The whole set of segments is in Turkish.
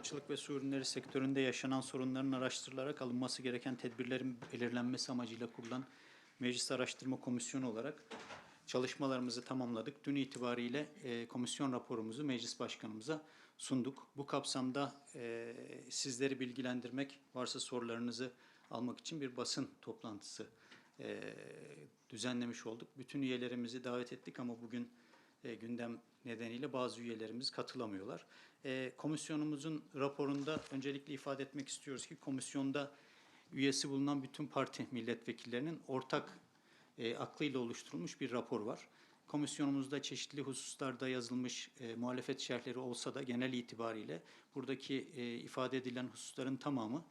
balıkçılık ve su ürünleri sektöründe yaşanan sorunların araştırılarak alınması gereken tedbirlerin belirlenmesi amacıyla kurulan Meclis Araştırma Komisyonu olarak çalışmalarımızı tamamladık. Dün itibariyle e, komisyon raporumuzu meclis başkanımıza sunduk. Bu kapsamda e, sizleri bilgilendirmek, varsa sorularınızı almak için bir basın toplantısı e, düzenlemiş olduk. Bütün üyelerimizi davet ettik ama bugün e, gündem nedeniyle bazı üyelerimiz katılamıyorlar. E, komisyonumuzun raporunda öncelikle ifade etmek istiyoruz ki komisyonda üyesi bulunan bütün parti milletvekillerinin ortak e, aklıyla oluşturulmuş bir rapor var. Komisyonumuzda çeşitli hususlarda yazılmış e, muhalefet şerhleri olsa da genel itibariyle buradaki e, ifade edilen hususların tamamı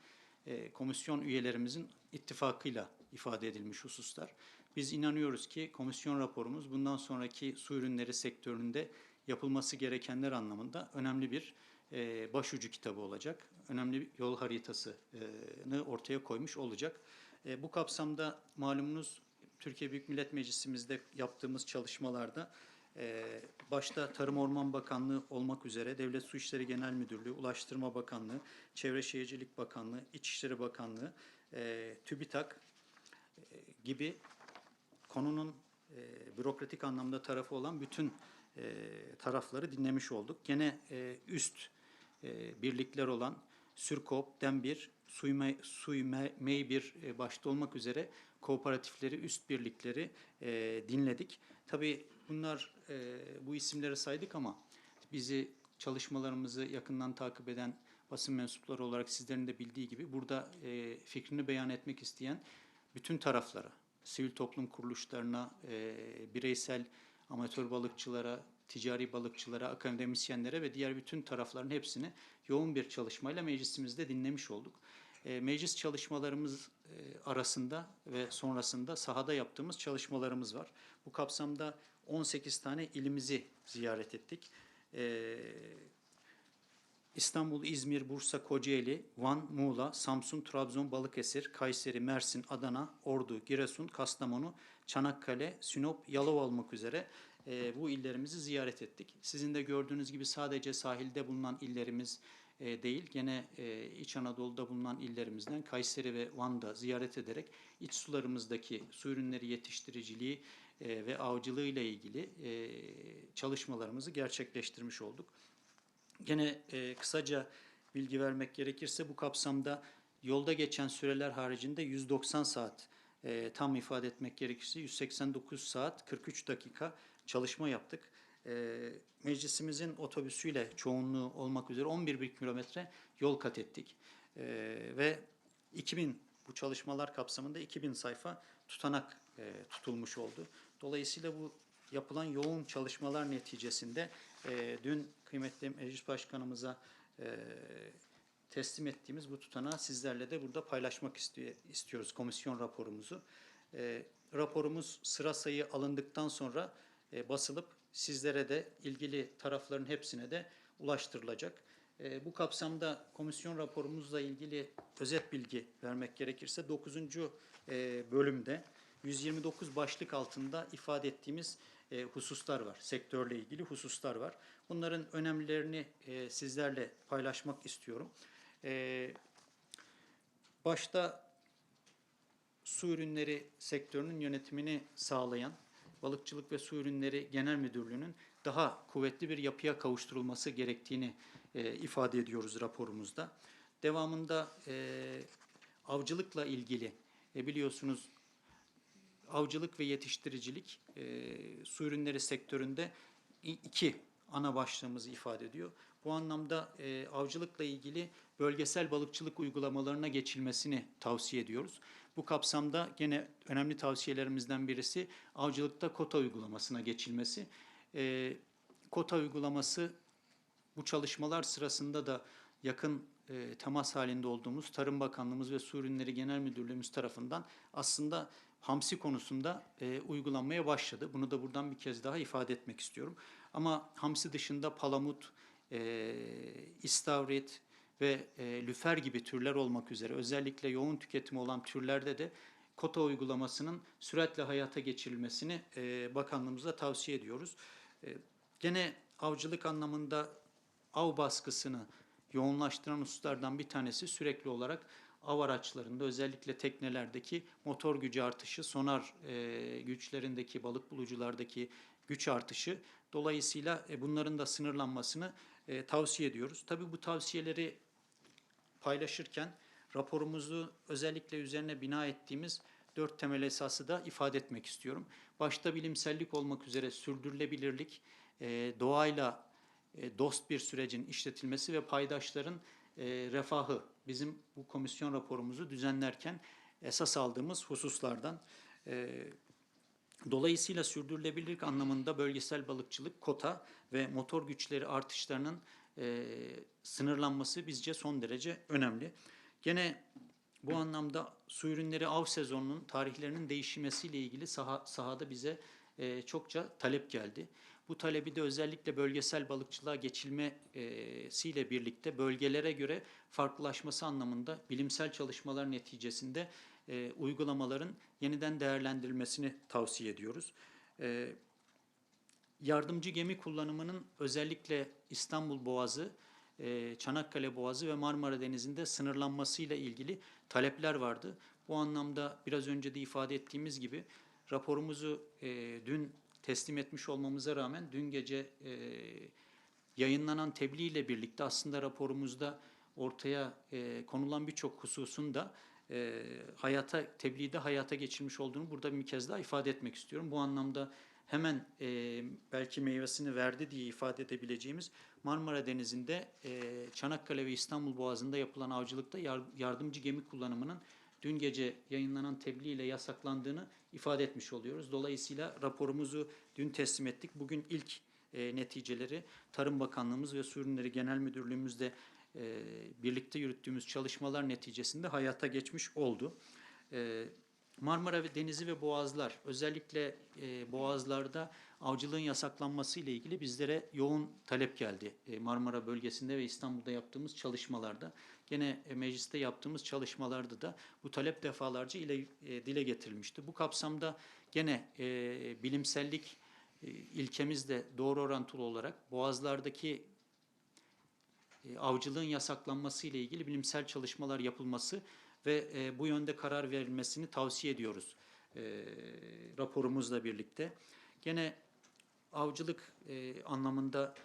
e, komisyon üyelerimizin ittifakıyla ifade edilmiş hususlar. Biz inanıyoruz ki komisyon raporumuz bundan sonraki su ürünleri sektöründe yapılması gerekenler anlamında önemli bir e, başucu kitabı olacak. Önemli bir yol haritasını ortaya koymuş olacak. E, bu kapsamda malumunuz Türkiye Büyük Millet Meclisimizde yaptığımız çalışmalarda e, başta Tarım Orman Bakanlığı olmak üzere Devlet Su İşleri Genel Müdürlüğü, Ulaştırma Bakanlığı, Çevre Şehircilik Bakanlığı, İçişleri Bakanlığı, e, TÜBİTAK e, gibi konunun e, bürokratik anlamda tarafı olan bütün e, tarafları dinlemiş olduk. Gene e, üst e, birlikler olan Sürkop, Denbir, Suyme, Suyme, Meybir e, başta olmak üzere kooperatifleri, üst birlikleri e, dinledik. Tabii bunlar e, bu isimleri saydık ama bizi çalışmalarımızı yakından takip eden basın mensupları olarak sizlerin de bildiği gibi burada e, fikrini beyan etmek isteyen bütün taraflara, sivil toplum kuruluşlarına, e, bireysel amatör balıkçılara, ticari balıkçılara, akademisyenlere ve diğer bütün tarafların hepsini yoğun bir çalışmayla meclisimizde dinlemiş olduk. E, meclis çalışmalarımız e, arasında ve sonrasında sahada yaptığımız çalışmalarımız var. Bu kapsamda 18 tane ilimizi ziyaret ettik. E, İstanbul, İzmir, Bursa, Kocaeli, Van, Muğla, Samsun, Trabzon, Balıkesir, Kayseri, Mersin, Adana, Ordu, Giresun, Kastamonu, Çanakkale, Sinop, Yalova olmak üzere e, bu illerimizi ziyaret ettik. Sizin de gördüğünüz gibi sadece sahilde bulunan illerimiz e, değil, gene e, İç Anadolu'da bulunan illerimizden Kayseri ve Van'da ziyaret ederek iç sularımızdaki su ürünleri yetiştiriciliği e, ve avcılığı ile ilgili e, çalışmalarımızı gerçekleştirmiş olduk. Gene e, kısaca bilgi vermek gerekirse bu kapsamda yolda geçen süreler haricinde 190 saat e, tam ifade etmek gerekirse 189 saat 43 dakika çalışma yaptık. E, meclisimizin otobüsüyle çoğunluğu olmak üzere 11 bin kilometre yol kat ettik. E, ve 2000 bu çalışmalar kapsamında 2000 sayfa tutanak e, tutulmuş oldu. Dolayısıyla bu yapılan yoğun çalışmalar neticesinde e, dün kıymetli meclis başkanımıza e, teslim ettiğimiz bu tutanağı sizlerle de burada paylaşmak istiyor, istiyoruz komisyon raporumuzu. E, raporumuz sıra sayı alındıktan sonra e, basılıp sizlere de ilgili tarafların hepsine de ulaştırılacak. E, bu kapsamda komisyon raporumuzla ilgili özet bilgi vermek gerekirse 9. E, bölümde 129 başlık altında ifade ettiğimiz e, hususlar var. Sektörle ilgili hususlar var. Bunların önemlilerini e, sizlerle paylaşmak istiyorum. E, başta su ürünleri sektörünün yönetimini sağlayan Balıkçılık ve Su Ürünleri Genel Müdürlüğü'nün daha kuvvetli bir yapıya kavuşturulması gerektiğini e, ifade ediyoruz raporumuzda. Devamında avcılıkla ilgili biliyorsunuz avcılık ve yetiştiricilik e, su ürünleri sektöründe iki ana başlığımızı ifade ediyor. Bu anlamda e, avcılıkla ilgili bölgesel balıkçılık uygulamalarına geçilmesini tavsiye ediyoruz. Bu kapsamda gene önemli tavsiyelerimizden birisi avcılıkta kota uygulamasına geçilmesi. E, kota uygulaması bu çalışmalar sırasında da yakın e, temas halinde olduğumuz Tarım Bakanlığımız ve Su Ürünleri Genel Müdürlüğümüz tarafından aslında hamsi konusunda e, uygulanmaya başladı. Bunu da buradan bir kez daha ifade etmek istiyorum. Ama hamsi dışında palamut, e, istavrit ve e, lüfer gibi türler olmak üzere özellikle yoğun tüketimi olan türlerde de kota uygulamasının süratle hayata geçirilmesini e, bakanlığımıza tavsiye ediyoruz. E, gene avcılık anlamında av baskısını yoğunlaştıran hususlardan bir tanesi sürekli olarak av araçlarında özellikle teknelerdeki motor gücü artışı, sonar e, güçlerindeki, balık buluculardaki güç artışı. Dolayısıyla e, bunların da sınırlanmasını e, tavsiye ediyoruz. Tabii bu tavsiyeleri paylaşırken raporumuzu özellikle üzerine bina ettiğimiz dört temel esası da ifade etmek istiyorum. Başta bilimsellik olmak üzere sürdürülebilirlik, e, doğayla e, dost bir sürecin işletilmesi ve paydaşların e, refahı bizim bu komisyon raporumuzu düzenlerken esas aldığımız hususlardan. E, Dolayısıyla sürdürülebilirlik anlamında bölgesel balıkçılık, kota ve motor güçleri artışlarının e, sınırlanması bizce son derece önemli. Gene bu anlamda su ürünleri av sezonunun tarihlerinin değişmesiyle ilgili saha, sahada bize e, çokça talep geldi. Bu talebi de özellikle bölgesel balıkçılığa geçilmesiyle birlikte bölgelere göre farklılaşması anlamında bilimsel çalışmalar neticesinde e, uygulamaların yeniden değerlendirilmesini tavsiye ediyoruz. E, yardımcı gemi kullanımının özellikle İstanbul Boğazı, e, Çanakkale Boğazı ve Marmara Denizi'nde sınırlanmasıyla ilgili talepler vardı. Bu anlamda biraz önce de ifade ettiğimiz gibi raporumuzu e, dün teslim etmiş olmamıza rağmen dün gece e, yayınlanan tebliğ ile birlikte aslında raporumuzda ortaya e, konulan birçok hususun da e, hayata tebliğde hayata geçirmiş olduğunu burada bir kez daha ifade etmek istiyorum. Bu anlamda hemen e, belki meyvesini verdi diye ifade edebileceğimiz Marmara Denizi'nde e, Çanakkale ve İstanbul Boğazı'nda yapılan avcılıkta yar, yardımcı gemi kullanımının dün gece yayınlanan tebliğ ile yasaklandığını ifade etmiş oluyoruz. Dolayısıyla raporumuzu dün teslim ettik. Bugün ilk e, neticeleri Tarım Bakanlığımız ve Su Genel Müdürlüğümüzde e, birlikte yürüttüğümüz çalışmalar neticesinde hayata geçmiş oldu. E, Marmara Denizi ve Boğazlar, özellikle e, Boğazlarda avcılığın yasaklanması ile ilgili bizlere yoğun talep geldi. E, Marmara bölgesinde ve İstanbul'da yaptığımız çalışmalarda. Gene e, mecliste yaptığımız çalışmalarda da bu talep defalarca ile e, dile getirilmişti. Bu kapsamda gene e, bilimsellik e, ilkemizle doğru orantılı olarak boğazlardaki e, avcılığın yasaklanması ile ilgili bilimsel çalışmalar yapılması ve e, bu yönde karar verilmesini tavsiye ediyoruz e, raporumuzla birlikte. Gene avcılık e, anlamında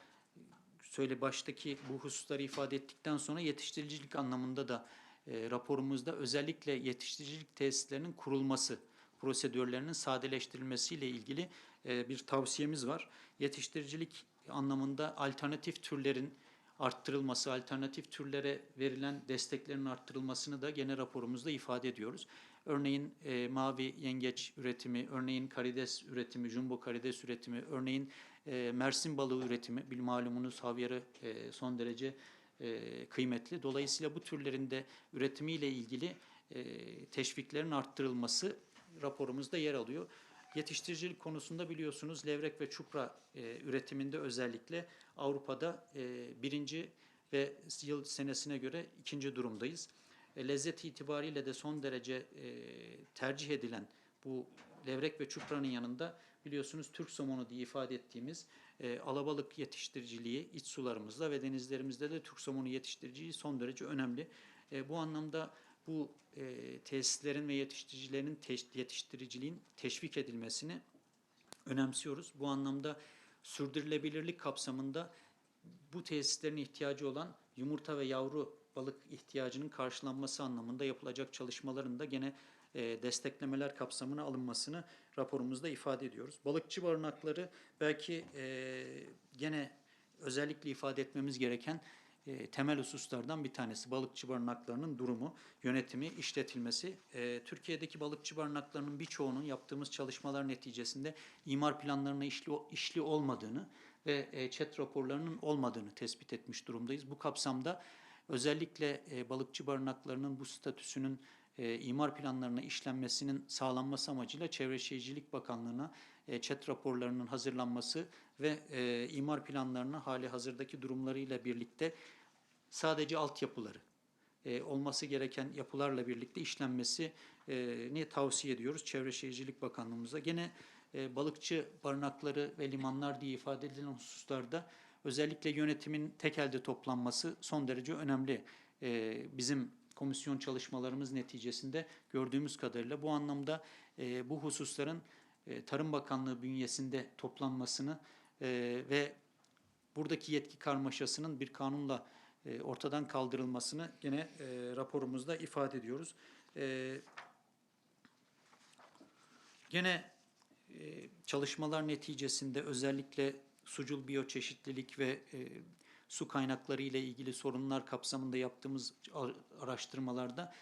söyle baştaki bu hususları ifade ettikten sonra yetiştiricilik anlamında da e, raporumuzda özellikle yetiştiricilik tesislerinin kurulması, prosedürlerinin sadeleştirilmesiyle ilgili e, bir tavsiyemiz var. Yetiştiricilik anlamında alternatif türlerin arttırılması, alternatif türlere verilen desteklerin arttırılmasını da gene raporumuzda ifade ediyoruz. Örneğin e, mavi yengeç üretimi, örneğin karides üretimi, jumbo karides üretimi, örneğin e, mersin balığı üretimi, bil malumunuz havyarı e, son derece e, kıymetli. Dolayısıyla bu türlerin de üretimiyle ilgili e, teşviklerin arttırılması raporumuzda yer alıyor. Yetiştiricilik konusunda biliyorsunuz levrek ve çupra e, üretiminde özellikle Avrupa'da e, birinci ve yıl senesine göre ikinci durumdayız. E, lezzet itibariyle de son derece e, tercih edilen bu levrek ve çupranın yanında biliyorsunuz Türk somonu diye ifade ettiğimiz e, alabalık yetiştiriciliği iç sularımızda ve denizlerimizde de Türk somonu yetiştiriciliği son derece önemli. E, bu anlamda bu e, tesislerin ve yetiştiricilerin teş, yetiştiriciliğin teşvik edilmesini önemsiyoruz. Bu anlamda sürdürülebilirlik kapsamında bu tesislerin ihtiyacı olan yumurta ve yavru balık ihtiyacının karşılanması anlamında yapılacak çalışmaların da gene e, desteklemeler kapsamına alınmasını raporumuzda ifade ediyoruz. Balıkçı barınakları belki e, gene özellikle ifade etmemiz gereken e, temel hususlardan bir tanesi balıkçı barınaklarının durumu, yönetimi, işletilmesi. E, Türkiye'deki balıkçı barınaklarının birçoğunun yaptığımız çalışmalar neticesinde imar planlarına işli, işli olmadığını ve e, ÇED raporlarının olmadığını tespit etmiş durumdayız. Bu kapsamda özellikle e, balıkçı barınaklarının bu statüsünün e, imar planlarına işlenmesinin sağlanması amacıyla Çevre Şehircilik Bakanlığı'na e, ÇED raporlarının hazırlanması ve e, imar planlarını hali hazırdaki durumlarıyla birlikte sadece altyapıları e, olması gereken yapılarla birlikte işlenmesini tavsiye ediyoruz Çevre Şehircilik Bakanlığımıza. Gene e, balıkçı barınakları ve limanlar diye ifade edilen hususlarda özellikle yönetimin tek elde toplanması son derece önemli. E, bizim komisyon çalışmalarımız neticesinde gördüğümüz kadarıyla bu anlamda e, bu hususların e, Tarım Bakanlığı bünyesinde toplanmasını e, ve buradaki yetki karmaşasının bir kanunla e, ortadan kaldırılmasını gene e, raporumuzda ifade ediyoruz. E, gene çalışmalar neticesinde özellikle sucul biyoçeşitlilik ve su kaynakları ile ilgili sorunlar kapsamında yaptığımız ar- araştırmalarda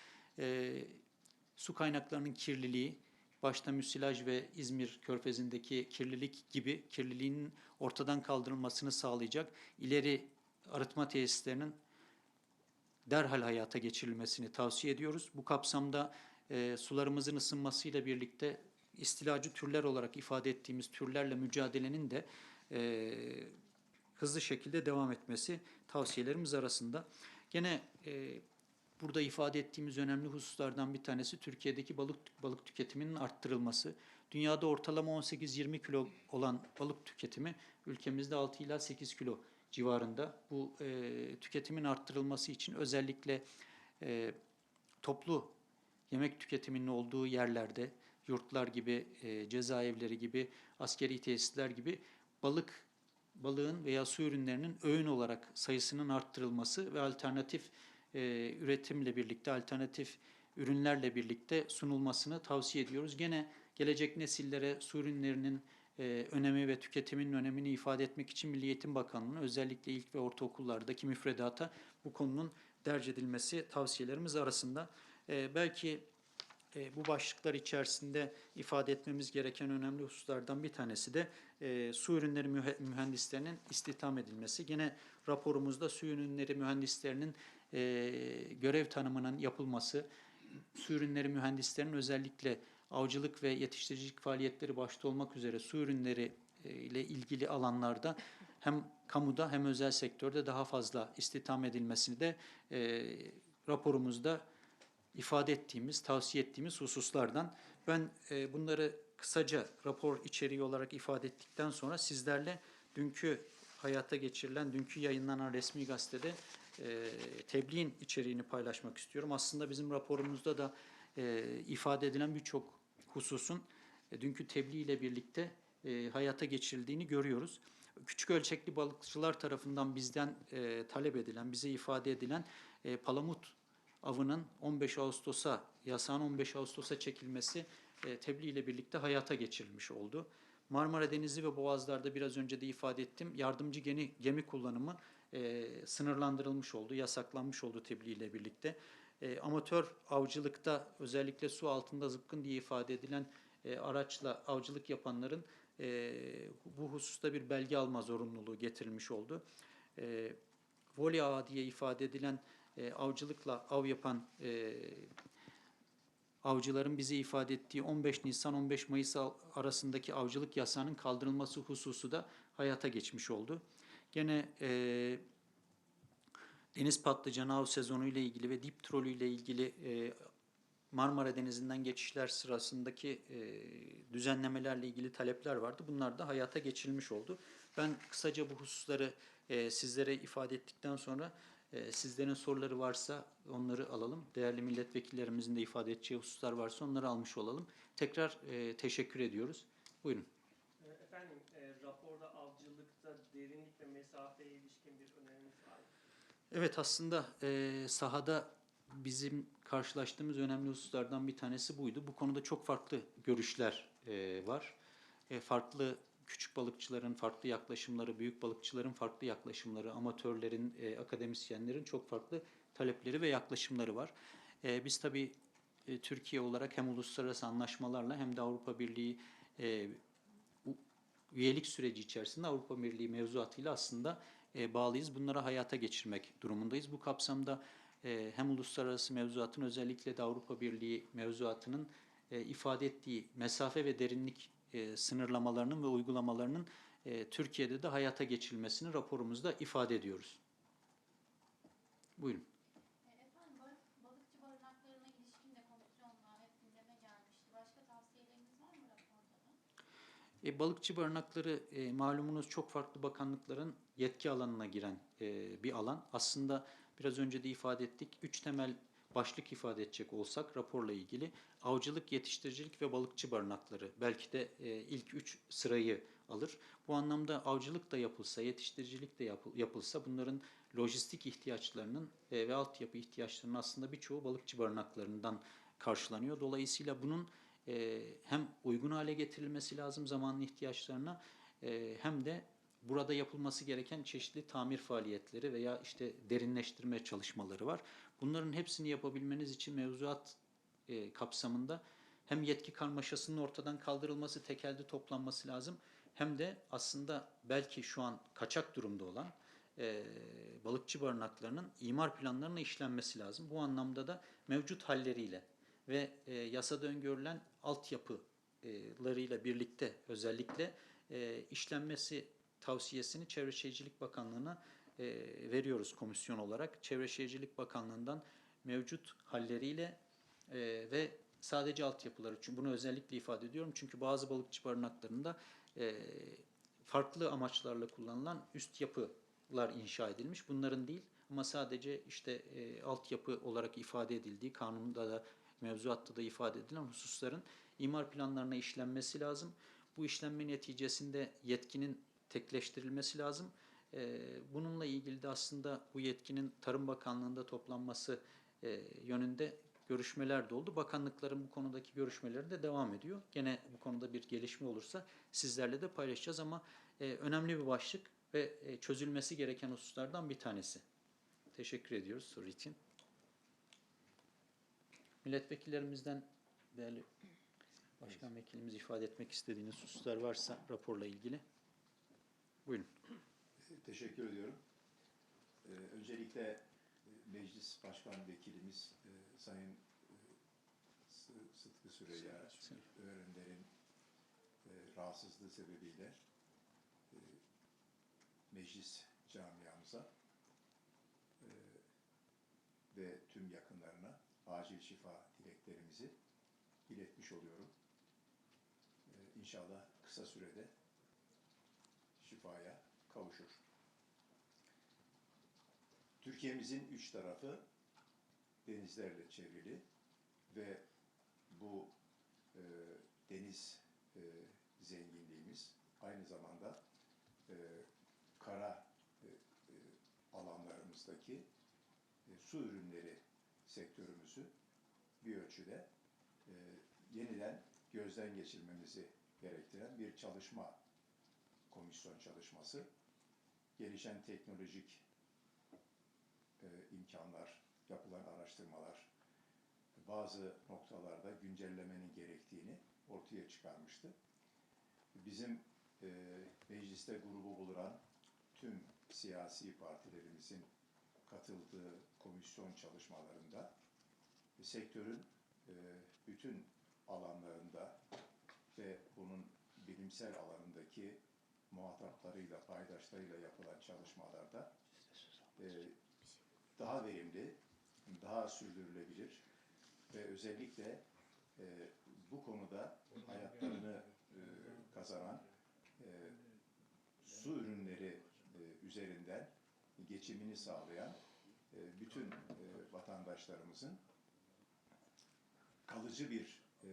su kaynaklarının kirliliği, başta müsilaj ve İzmir Körfezi'ndeki kirlilik gibi kirliliğin ortadan kaldırılmasını sağlayacak ileri arıtma tesislerinin derhal hayata geçirilmesini tavsiye ediyoruz. Bu kapsamda e, sularımızın ısınmasıyla birlikte istilacı türler olarak ifade ettiğimiz türlerle mücadelenin de e, hızlı şekilde devam etmesi tavsiyelerimiz arasında. Gene e, burada ifade ettiğimiz önemli hususlardan bir tanesi Türkiye'deki balık balık tüketiminin arttırılması. Dünyada ortalama 18-20 kilo olan balık tüketimi ülkemizde 6 ila 8 kilo civarında. Bu e, tüketimin arttırılması için özellikle e, toplu yemek tüketiminin olduğu yerlerde yurtlar gibi, e, cezaevleri gibi, askeri tesisler gibi balık balığın veya su ürünlerinin öğün olarak sayısının arttırılması ve alternatif e, üretimle birlikte, alternatif ürünlerle birlikte sunulmasını tavsiye ediyoruz. Gene gelecek nesillere su ürünlerinin e, önemi ve tüketiminin önemini ifade etmek için Milli Eğitim Bakanlığı'nın özellikle ilk ve ortaokullardaki müfredata bu konunun derc edilmesi tavsiyelerimiz arasında. E, belki e, bu başlıklar içerisinde ifade etmemiz gereken önemli hususlardan bir tanesi de e, su ürünleri mühe- mühendislerinin istihdam edilmesi. Yine raporumuzda su ürünleri mühendislerinin e, görev tanımının yapılması, su ürünleri mühendislerinin özellikle avcılık ve yetiştiricilik faaliyetleri başta olmak üzere su ürünleri e, ile ilgili alanlarda hem kamuda hem özel sektörde daha fazla istihdam edilmesini de e, raporumuzda ifade ettiğimiz, tavsiye ettiğimiz hususlardan. Ben e, bunları kısaca rapor içeriği olarak ifade ettikten sonra sizlerle dünkü hayata geçirilen, dünkü yayınlanan resmi gazetede e, tebliğin içeriğini paylaşmak istiyorum. Aslında bizim raporumuzda da e, ifade edilen birçok hususun e, dünkü tebliğ ile birlikte hayata geçirildiğini görüyoruz. Küçük ölçekli balıkçılar tarafından bizden talep edilen, bize ifade edilen palamut avının 15 Ağustos'a, yasağın 15 Ağustos'a çekilmesi e, tebliğ ile birlikte hayata geçirilmiş oldu. Marmara Denizi ve Boğazlar'da biraz önce de ifade ettim. Yardımcı gemi, gemi kullanımı e, sınırlandırılmış oldu, yasaklanmış oldu tebliğ ile birlikte. E, amatör avcılıkta özellikle su altında zıpkın diye ifade edilen e, araçla avcılık yapanların e, bu hususta bir belge alma zorunluluğu getirilmiş oldu. E, voley ağı diye ifade edilen e, avcılıkla av yapan e, avcıların bize ifade ettiği 15 Nisan 15 Mayıs arasındaki avcılık yasağının kaldırılması hususu da hayata geçmiş oldu. Gene e, deniz patlıcanı av sezonu ile ilgili ve dip trolü ile ilgili e, Marmara Denizi'nden geçişler sırasındaki e, düzenlemelerle ilgili talepler vardı. Bunlar da hayata geçirilmiş oldu. Ben kısaca bu hususları e, sizlere ifade ettikten sonra e, sizlerin soruları varsa onları alalım. Değerli milletvekillerimizin de ifade edeceği hususlar varsa onları almış olalım. Tekrar e, teşekkür ediyoruz. Buyurun. E, Efendim, e, raporda avcılıkta derinlik ve mesafeye ilişkin bir öneriniz var? Evet aslında e, sahada bizim karşılaştığımız önemli hususlardan bir tanesi buydu. Bu konuda çok farklı görüşler e, var. E, farklı küçük balıkçıların farklı yaklaşımları, büyük balıkçıların farklı yaklaşımları, amatörlerin, e, akademisyenlerin çok farklı talepleri ve yaklaşımları var. E, biz tabii e, Türkiye olarak hem uluslararası anlaşmalarla hem de Avrupa Birliği e, üyelik süreci içerisinde Avrupa Birliği mevzuatıyla aslında e, bağlıyız. Bunları hayata geçirmek durumundayız. Bu kapsamda e, hem uluslararası mevzuatın özellikle de Avrupa Birliği mevzuatının e, ifade ettiği mesafe ve derinlik sınırlamalarının ve uygulamalarının Türkiye'de de hayata geçirilmesini raporumuzda ifade ediyoruz. Buyurun. E, Efendim balık, balıkçı barınaklarına ilişkin de komisyonla hep gündeme gelmişti. Başka tavsiyeleriniz var mı raporda da? E, balıkçı barınakları e, malumunuz çok farklı bakanlıkların yetki alanına giren e, bir alan. Aslında biraz önce de ifade ettik. Üç temel başlık ifade edecek olsak raporla ilgili avcılık, yetiştiricilik ve balıkçı barınakları belki de e, ilk üç sırayı alır. Bu anlamda avcılık da yapılsa, yetiştiricilik de yapıl- yapılsa bunların lojistik ihtiyaçlarının e, ve altyapı ihtiyaçlarının aslında birçoğu balıkçı barınaklarından karşılanıyor. Dolayısıyla bunun hem uygun hale getirilmesi lazım zamanın ihtiyaçlarına e, hem de burada yapılması gereken çeşitli tamir faaliyetleri veya işte derinleştirme çalışmaları var. Bunların hepsini yapabilmeniz için mevzuat e, kapsamında hem yetki karmaşasının ortadan kaldırılması, tekelde toplanması lazım. Hem de aslında belki şu an kaçak durumda olan e, balıkçı barınaklarının imar planlarına işlenmesi lazım. Bu anlamda da mevcut halleriyle ve e, yasada öngörülen altyapılarıyla birlikte özellikle e, işlenmesi tavsiyesini Çevre Şehircilik Bakanlığı'na e, veriyoruz komisyon olarak. Çevre Şehircilik Bakanlığı'ndan mevcut halleriyle e, ve sadece altyapıları için bunu özellikle ifade ediyorum. Çünkü bazı balıkçı barınaklarında e, farklı amaçlarla kullanılan üst yapılar inşa edilmiş. Bunların değil ama sadece işte e, altyapı olarak ifade edildiği kanunda da mevzuatta da ifade edilen hususların imar planlarına işlenmesi lazım. Bu işlenme neticesinde yetkinin tekleştirilmesi lazım. E, bununla ilgili de aslında bu yetkinin Tarım Bakanlığı'nda toplanması e, yönünde görüşmeler de oldu. Bakanlıkların bu konudaki görüşmeleri de devam ediyor. Gene bu konuda bir gelişme olursa sizlerle de paylaşacağız ama e, önemli bir başlık ve e, çözülmesi gereken hususlardan bir tanesi. Teşekkür ediyoruz soru için. Milletvekillerimizden değerli başkan vekilimiz ifade etmek istediğiniz hususlar varsa raporla ilgili. Buyurun. Teşekkür ediyorum. Ee, öncelikle e, Meclis Başkan Vekilimiz e, Sayın e, Sı- Sıtkı Süreyya Öğrender'in e, rahatsızlığı sebebiyle e, meclis camiamıza e, ve tüm yakınlarına acil şifa dileklerimizi iletmiş oluyorum. E, İnşallah kısa sürede şifaya kavuşur. Türkiye'mizin üç tarafı denizlerle çevrili ve bu e, deniz e, zenginliğimiz aynı zamanda e, kara e, e, alanlarımızdaki e, su ürünleri sektörümüzü bir ölçüde e, yeniden gözden geçirmemizi gerektiren bir çalışma komisyon çalışması, gelişen teknolojik e, imkanlar, yapılan araştırmalar, bazı noktalarda güncellemenin gerektiğini ortaya çıkarmıştı. Bizim e, mecliste grubu bulunan tüm siyasi partilerimizin katıldığı komisyon çalışmalarında sektörün e, bütün alanlarında ve bunun bilimsel alanındaki muhataplarıyla, paydaşlarıyla yapılan çalışmalarda e, daha verimli, daha sürdürülebilir ve özellikle e, bu konuda hayatlarını kazanan su ürünleri üzerinden geçimini sağlayan e, bütün e, vatandaşlarımızın kalıcı bir e,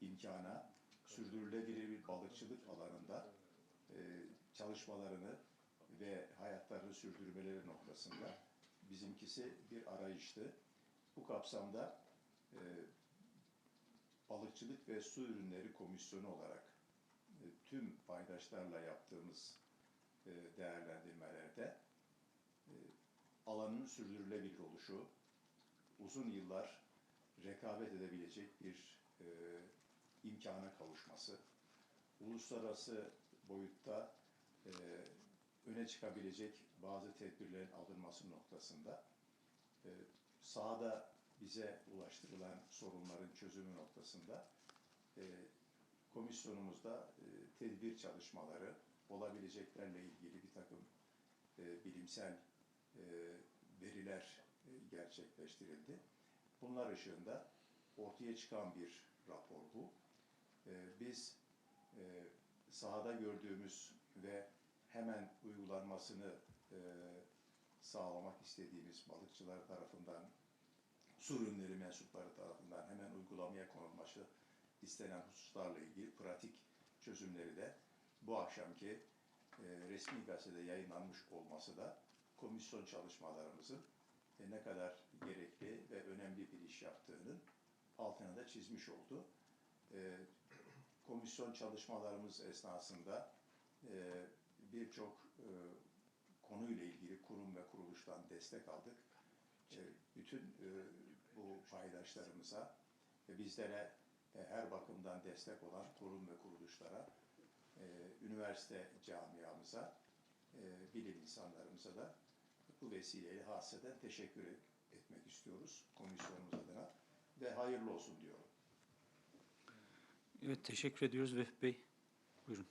imkana, sürdürülebilir bir balıkçılık alanında çalışmalarını ve hayatlarını sürdürmeleri noktasında bizimkisi bir arayıştı. Bu kapsamda Balıkçılık ve Su Ürünleri Komisyonu olarak tüm paydaşlarla yaptığımız değerlendirmelerde alanın sürdürülebilir oluşu, uzun yıllar rekabet edebilecek bir e, imkana kavuşması, uluslararası boyutta e, öne çıkabilecek bazı tedbirlerin alınması noktasında e, sahada bize ulaştırılan sorunların çözümü noktasında e, komisyonumuzda e, tedbir çalışmaları olabileceklerle ilgili bir takım e, bilimsel veriler e, gerçekleştirildi. Bunlar ışığında ortaya çıkan bir rapor bu. E, biz e, sahada gördüğümüz ve hemen uygulanmasını e, sağlamak istediğimiz balıkçılar tarafından, su ürünleri mensupları tarafından hemen uygulamaya konulması istenen hususlarla ilgili pratik çözümleri de bu akşamki e, resmi gazetede yayınlanmış olması da komisyon çalışmalarımızın e, ne kadar gerekli ve önemli bir iş yaptığının altına da çizmiş oldu. E, komisyon çalışmalarımız esnasında e, birçok e, konuyla ilgili kurum ve kuruluştan destek aldık. E, bütün e, bu paydaşlarımıza ve bizlere e, her bakımdan destek olan kurum ve kuruluşlara, e, üniversite camiamıza, bilim insanlarımıza da bu vesileyle hasreten teşekkür et- etmek istiyoruz komisyonumuz adına ve hayırlı olsun diyorum. Evet teşekkür ediyoruz Vehbi Bey. Buyurun.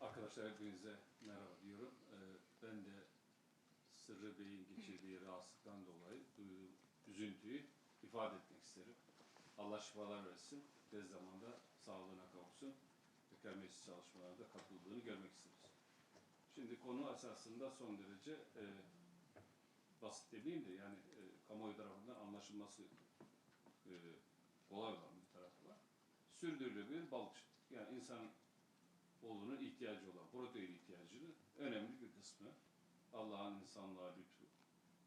Arkadaşlar hepinize merhaba diyorum. Ee, ben de Sırrı Bey'in geçirdiği rahatsızlıktan dolayı üzüntüyü ifade etmek isterim. Allah şifalar versin. Tez zamanda sağlığına meclis çalışmalarında katıldığını görmek isteriz. Şimdi konu esasında son derece e, basit demeyeyim de yani e, kamuoyu tarafından anlaşılması e, kolay olan bir tarafı var. Sürdürülebilir balıkçılık. Yani insanın oğlunun ihtiyacı olan protein ihtiyacının önemli bir kısmı Allah'ın insanlığa lütfu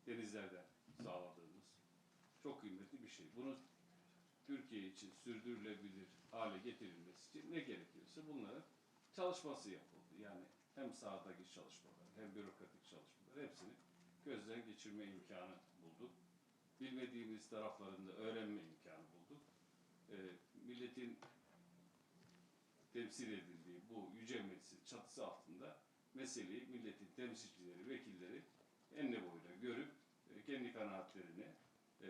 denizlerden sağladığımız çok kıymetli bir şey. Bunu Türkiye için sürdürülebilir hale getirilmesi için ne gerekiyorsa bunların çalışması yapıldı. Yani hem sahadaki çalışmalar hem bürokratik çalışmalar hepsini gözden geçirme imkanı bulduk. Bilmediğimiz taraflarında öğrenme imkanı bulduk. Ee, milletin temsil edildiği bu yüce meclisin çatısı altında meseleyi milletin temsilcileri, vekilleri enine boyuna görüp e, kendi kanaatlerini e,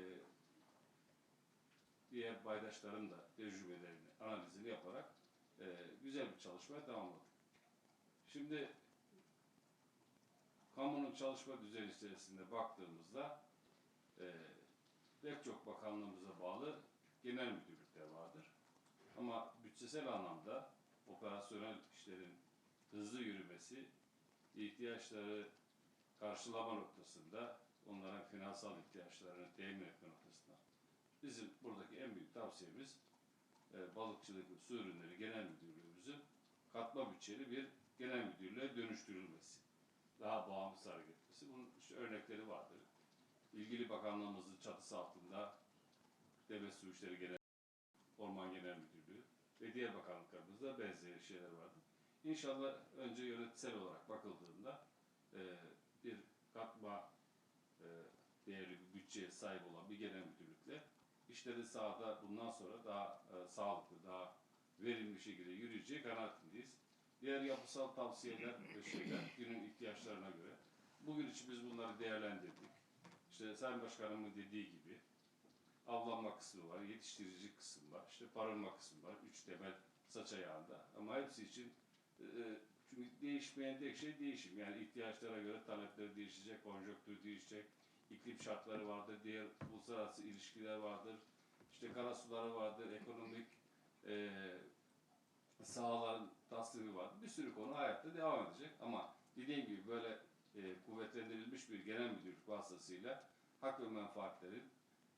diğer paydaşların da tecrübelerini, analizini yaparak e, güzel bir çalışmaya tamamladık. Şimdi kamunun çalışma düzeni içerisinde baktığımızda e, pek çok bakanlığımıza bağlı genel müdürlükler vardır. Ama bütçesel anlamda operasyonel işlerin hızlı yürümesi, ihtiyaçları karşılama noktasında, onların finansal ihtiyaçlarını temin etme noktasında. Bizim buradaki en büyük tavsiyemiz e, balıkçılık su ürünleri genel müdürlüğümüzün katma bütçeli bir genel müdürlüğe dönüştürülmesi. Daha bağımsız hareket etmesi. Bunun işte örnekleri vardır. İlgili bakanlığımızın çatısı altında Devlet Su İşleri Genel Orman Genel Müdürlüğü ve diğer bakanlıklarımızda benzeri şeyler vardı. İnşallah önce yönetsel olarak bakıldığında e, bir katma e, değerli bir bütçeye sahip olan bir genel müdürlükle işleri sahada bundan sonra daha e, sağlıklı, daha verimli şekilde yürüyeceği kanaatindeyiz. Diğer yapısal tavsiyeler ve şeyler günün ihtiyaçlarına göre. Bugün için biz bunları değerlendirdik. İşte Sayın Başkanımın dediği gibi avlanma kısmı var, yetiştirici kısım var, işte barınma kısmı var, üç temel saç ayağında. Ama hepsi için e, çünkü değişmeyen tek şey değişim. Yani ihtiyaçlara göre talepleri değişecek, konjonktür değişecek, iklim şartları vardır, diğer uluslararası ilişkiler vardır, işte karasuları vardır, ekonomik e, sahaların tasdiri vardır. Bir sürü konu hayatta devam edecek ama dediğim gibi böyle e, kuvvetlendirilmiş bir genel müdürlük vasıtasıyla hak ve menfaatlerin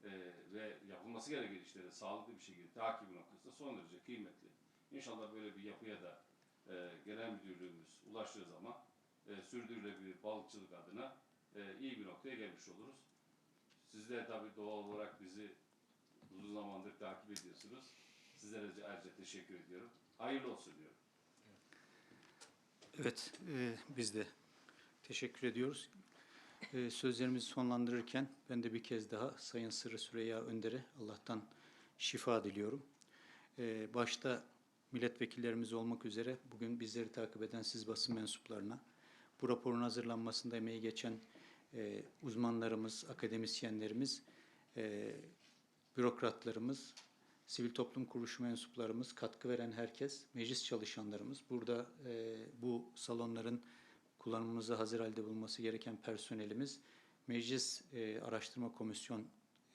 e, ve yapılması gereken işleri sağlıklı bir şekilde takibi noktasında son derece kıymetli. İnşallah böyle bir yapıya da e, genel müdürlüğümüz ulaştığı zaman e, sürdürülebilir balıkçılık adına e, iyi bir noktaya gelmiş oluruz. Siz de tabii doğal olarak bizi uzun zamandır takip ediyorsunuz. Sizlere ayrıca teşekkür ediyorum. Hayırlı olsun diyorum. Evet e, biz de teşekkür ediyoruz. E, sözlerimizi sonlandırırken ben de bir kez daha Sayın Sırrı Süreyya Önder'e Allah'tan şifa diliyorum. E, başta milletvekillerimiz olmak üzere bugün bizleri takip eden siz basın mensuplarına, bu raporun hazırlanmasında emeği geçen e, uzmanlarımız, akademisyenlerimiz, e, bürokratlarımız, sivil toplum kuruluşu mensuplarımız, katkı veren herkes, meclis çalışanlarımız, burada e, bu salonların kullanımımıza hazır halde bulunması gereken personelimiz, meclis e, araştırma komisyon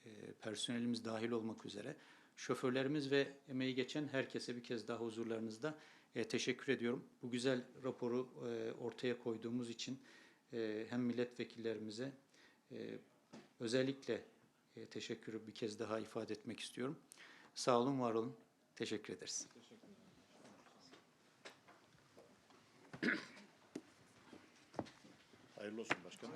e, personelimiz dahil olmak üzere Şoförlerimiz ve emeği geçen herkese bir kez daha huzurlarınızda e, teşekkür ediyorum. Bu güzel raporu e, ortaya koyduğumuz için e, hem milletvekillerimize e, özellikle e, teşekkürü bir kez daha ifade etmek istiyorum. Sağ olun, var olun. Teşekkür ederiz. Hayırlı olsun başkanım.